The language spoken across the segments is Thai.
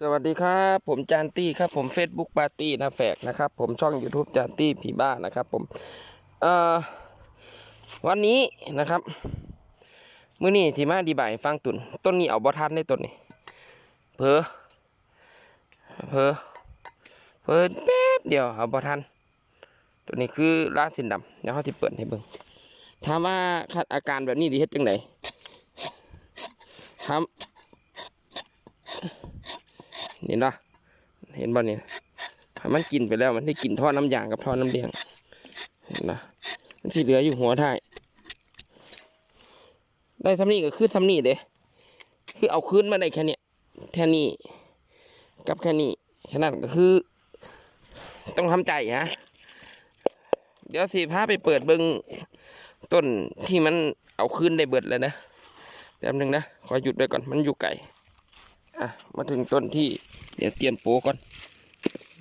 สวัสดีครับ ผมจานตี้ครับผม Facebook ปาร์ตี้นะแฝกนะครับ ผมช่อง YouTube จานตี้ผีบ้านะครับผมเอ่อวันนี้นะครับมื้อนี้ที่มาอธิบายฟังตุนต้นนี้เอาบ่ทันได้ต้นนี้เพอเพอเพอแป๊บเดียวเอาบ่ทันตัวนี้คือราสินดำเดี๋ยวเขาที่เปิดให้เบิ่งถามว่าคัดอาการแบบนี้ดีเฮ็ดจังไดถาม เห็นปะเห็นบ่เนี่ยถ้มันกินไปแล้วมันได้กินท่อน้ำยางกับท่อน้ำเลี้ยงเห็นปะมันที่เหลืออยู่หัวท้ายได้ซ้ำนี่ก็คือซ้ำนี่เด้คือเอาคืนมาได้แค่เนี้ยแค่นี้กับแค่นี้แค่นั้นก็คือ ต้องทำใจฮะเดี๋ยวสิพาไปเปิดเบิ้งต้นที่มันเอาคืนได้เบิดแล้วนะแป๊บหนึงนะ ขอหยุดไว้ก่อนมันอยู่ไกล อะมาถึงต้นที่เดี๋ยวเตรียมโปก่อน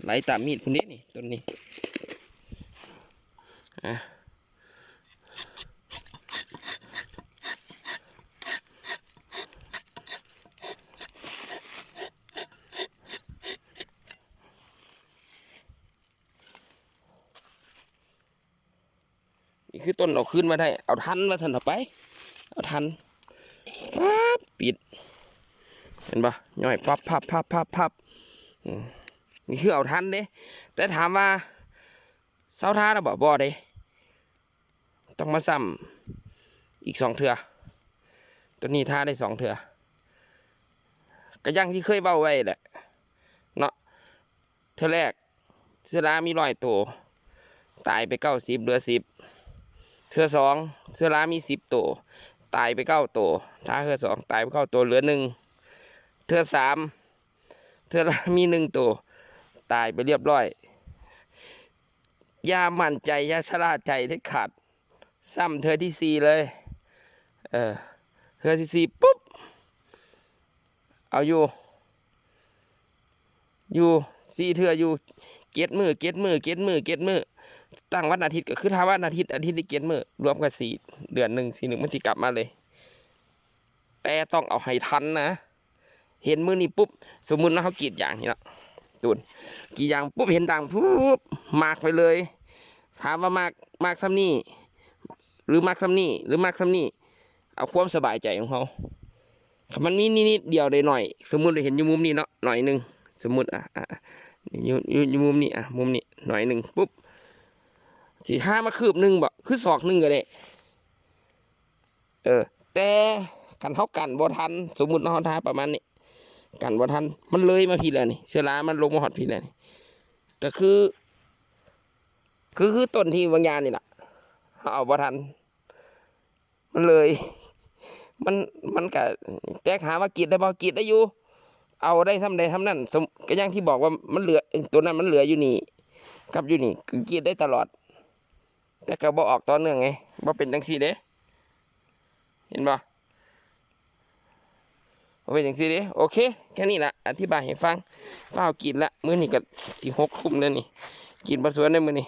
ไหลตามมีดคนนี้นี่ต้นนี้อะนี่คือต้นเอาขึ้นมาได้ เอาทันมาทันเอไป เอาทันปั๊บปิด เห็นปะย่อยพับพับพับพับพับอืมนี่คือเอาทันเด้แต่ถามว่าเสาท่าเราบอกบ่เด้ต้องมาซ้ำอีกสองเถื่อตัวนี้ท่าได้สองเถื่อก็อยังที่เคยเบ้าไว้แหละเนาะเทื่อแรกเสื้อลามีรอยตัวตายไปเก้าสิบเหลือสิบเทื่อสองเสื้อลามีสิบตัวตายไปเก้าตัวท่าเทื่อสองตายไปเก้าตัวเหลือหนึ่ง เธอสามเธอละมีหนึ่งตัว ตายไปเรียบร้อยยามั่นใจยาชะล่าใจได้ขาด ซ้ำเธอที่สี่เลย เออเธอที่สี่ปุ๊บ เอาอยู่ อยู่สี่เธออยู่ เก็ดมือ เก็ดมือ เก็ดมือ เก็ดมือ ตั้งวันอาทิตย์ก็คือถ้าวันอาทิตย์อาทิตย์ที่เก็ดมือ รวมกันสี่เดือนหนึ่งสี่หนึ่งมันจะกลับมาเลย แต่ต้องเอาให้ทันนะ เห็นมือนี่ปุ๊บ สมมุติว่าเขากรีดยางนี่ละตูนกรีดยางปุ๊บเห็นดังปุ๊บมากไปเลย ถามว่ามากมากซ้ำนี่หรือมากซ้ำนี่หรือมากซ้ำนี่เอาความสบายใจของเขามันมีนิดเดียวได้หน่อย สมมุติเราเห็นอยู่มุมนี้เนาะหน่อยหนึ่งสมมุติอะอะอยู่อยู่อยู่มุมนี้อะมุมนี้หน่อยหนึ่งปุ๊บสี่ห้ามาคืบหนึ่งบ่คือศอกหนึ่งก็ได้เออ แต่กันเท่ากันบ่ทัน สมมุติเราทาประมาณนี้ กันบ่าทันมันเลยมาพี่แล้วนี่เชื้อรามันลงมาหอดพี่แล้วนี่ก็คือ คือคือต้นที่บางยางนี่แหละเขาเอาบ่ทันมันเลย มันมันก็แตกหาว่ากีดได้บ่กรีดได้อยู่ เอาได้ทำใดทำนั่นสมก็อย่างที่บอกว่ามันเหลือตัวนั้นมันเหลืออยู่นี่กับอยู่นี่คือกีดได้ตลอด แต่ก็บ่ออกต่อเนื่องไงบ่เป็นจังซี่เด้ เห็นบ่ เอาเป็นอย่างซี่ดิโอเค แค่นี้ละอธิบายให้ฟังเฝ้ากินละมื้อนี้ก็สิหกคุ้มแล้วนี่ กินปลาสวนในมื้อนี้